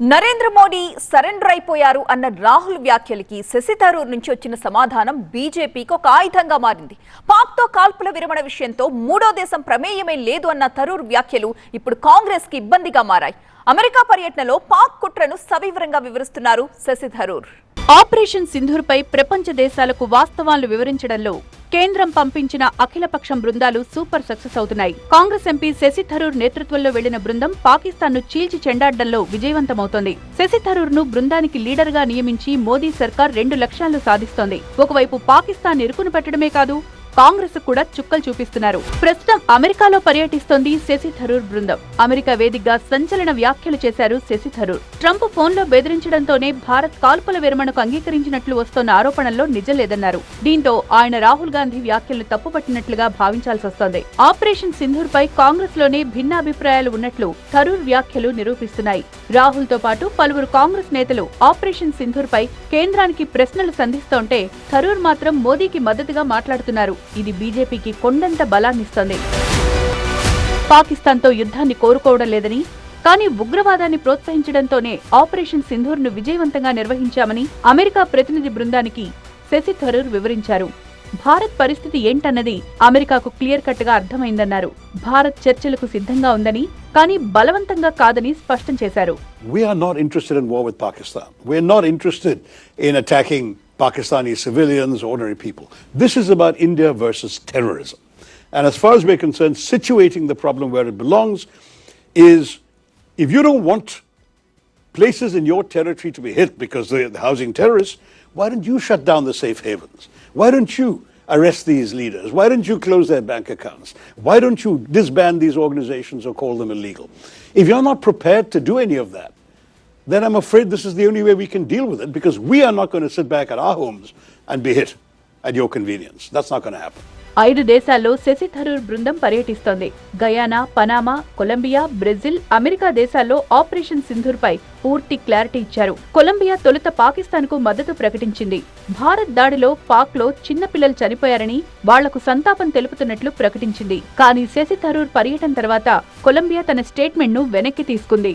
Narendra Modi surrender అయిపోయారు అన్న రాహుల్ వ్యాఖ్యలకి శశి థరూర్ నుంచి వచ్చిన సమాధానం బీజేపీకి ఒక ఆయుధంగా మారింది. పాక్తో కాల్పుల విరమణ విషయంతో మూడో దేశం ప్రమేయమే లేదు అన్న థరూర్ వ్యాఖ్యలు ఇప్పుడు కాంగ్రెస్కి ఇబ్బందిగా మారాయి. అమెరికా పర్యటనలో పాక్ కుట్రను సవివరంగా వివరిస్తున్నారు శశి థరూర్. ఆపరేషన్ సింధూర్పై ప్రపంచ దేశాలకు వాస్తవాలు వివరించడంలో కేంద్రం పంపించిన అఖిలపక్షం బృందాలు సూపర్ సక్సెస్ అవుతున్నాయి. కాంగ్రెస్ ఎంపీ శశి థరూర్ నేతృత్వంలో వెళ్ళిన బృందం పాకిస్తాన్ను చీల్చి చెండాడడంలో విజయవంతమవుతోంది. శశి థరూర్ను బృందానికి లీడర్గా నియమించి మోదీ సర్కార్ రెండు లక్ష్యాలు సాధిస్తోంది. ఒకవైపు పాకిస్తాన్ ఇరుకును పెట్టడమే కాదు కాంగ్రెస్ కూడా చుక్కలు చూపిస్తున్నారు. ప్రస్తుతం అమెరికాలో పర్యటిస్తోంది శశి థరూర్ బృందం. అమెరికా వేదికగా సంచలన వ్యాఖ్యలు చేశారు శశి థరూర్. ట్రంప్ ఫోన్లో బెదిరించడంతోనే భారత్ కాల్పుల విరమణకు అంగీకరించినట్లు వస్తోన్న ఆరోపణల్లో నిజం లేదన్నారు. దీంతో ఆయన రాహుల్ గాంధీ వ్యాఖ్యలను తప్పుపట్టినట్లుగా భావించాల్సి వస్తోంది. ఆపరేషన్ సింధూర్ పై కాంగ్రెస్లోనే భిన్నాభిప్రాయాలు ఉన్నట్లు థరూర్ వ్యాఖ్యలు నిరూపిస్తున్నాయి. రాహుల్తో పాటు పలువురు కాంగ్రెస్ నేతలు ఆపరేషన్ సింధూర్ పై కేంద్రానికి ప్రశ్నలు సంధిస్తోంటే థరూర్ మాత్రం మోదీకి మద్దతుగా మాట్లాడుతున్నారు. ఇది బీజేపీకి కొండంత బలాన్నిస్తోంది. పాకిస్తాన్తో యుద్ధాన్ని కోరుకోవడం లేదని కానీ ఉగ్రవాదాన్ని ప్రోత్సహించడంతోనే ఆపరేషన్ సింధూర్ను విజయవంతంగా నిర్వహించామని అమెరికా ప్రతినిధి బృందానికి శశి థరూర్ వివరించారు. భారత్ పరిస్థితి ఏంటన్నది అమెరికాకు క్లియర్ కట్గా అర్థమైందన్నారు. భారత్ చర్చలకు సిద్ధంగా ఉందని కానీ బలవంతంగా కాదని స్పష్టం చేశారు. We are not interested in war with Pakistan. We're not interested in attacking Pakistani civilians, ordinary people. This is about India versus terrorism. And as far as we're concerned, situating the problem where it belongs is if you don't want places in your territory to be hit because they're housing terrorists, why don't you shut down the safe havens? Why don't you arrest these leaders? Why don't you close their bank accounts? Why don't you disband these organizations or call them illegal? If you're not prepared to do any of that, then I'm afraid this is the only way we can deal with it because we are not going to sit back at our homes and be hit at your convenience. That's not going to happen. ఐదు దేశాల్లో శశి థరూర్ బృందం పర్యటిస్తోంది. Guyana Panama Colombia Brazil America దేశాల్లో operation Sindoor పై పూర్తి clarity ఇచ్చారు. Colombia తొలుత పాకిస్తాన్కు మద్దతు ప్రకటించింది. భారత్ దాడిలో పాక్లో చిన్నపిల్లలు చనిపోయారని వాళ్ళకు సంతాపం తెలుపుతున్నట్లు ప్రకటించింది. కానీ శశి థరూర్ పర్యటన తర్వాత కొలంబియా తన స్టేట్మెంట్ను వెనక్కి తీసుకుంది.